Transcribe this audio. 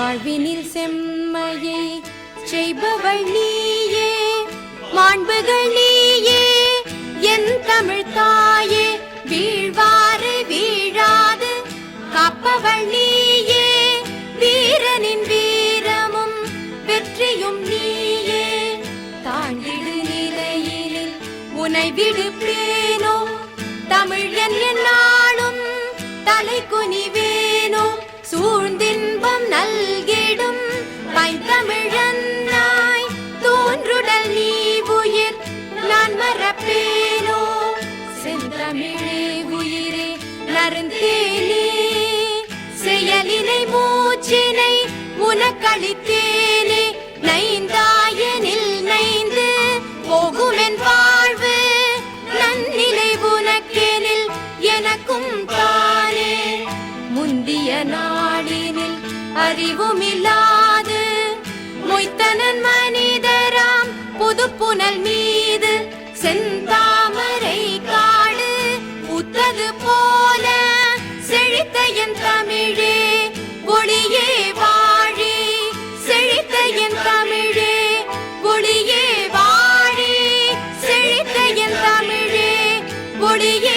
வாழ்வினில் செம்மையை செய்பவள் நீயே மாண்புகள் நீயே என் தமிழ் தாயே வீழ்வாறு வீழாது காப்பவள் நீயே வீரனின் வீரமும் வெற்றியும் நீயே. தாண்டிடு நிலையினில் உனை விடுப்பேனோ நான் செந்தமிழே உயிரே நருந்தேனே செயலினை மூச்சினை உனக்களித்தேனே? நைந்தாயனில் நைந்து போகுமென் வாழ்வு நன்னிலை உனக்கேனில் எனக்கும் தானே. முந்திய நாளினில் அறிவுமில்லாது மொய்த்தனன் மனிதராம் புது புனல் மீது செந்தாமரை காடு உத்தது போல செழித்த என் தமிழே ஒளியே வாழி. செழித்த என் தமிழே ஒளியே வாழி. செழித்த என் தமிழே ஒளியே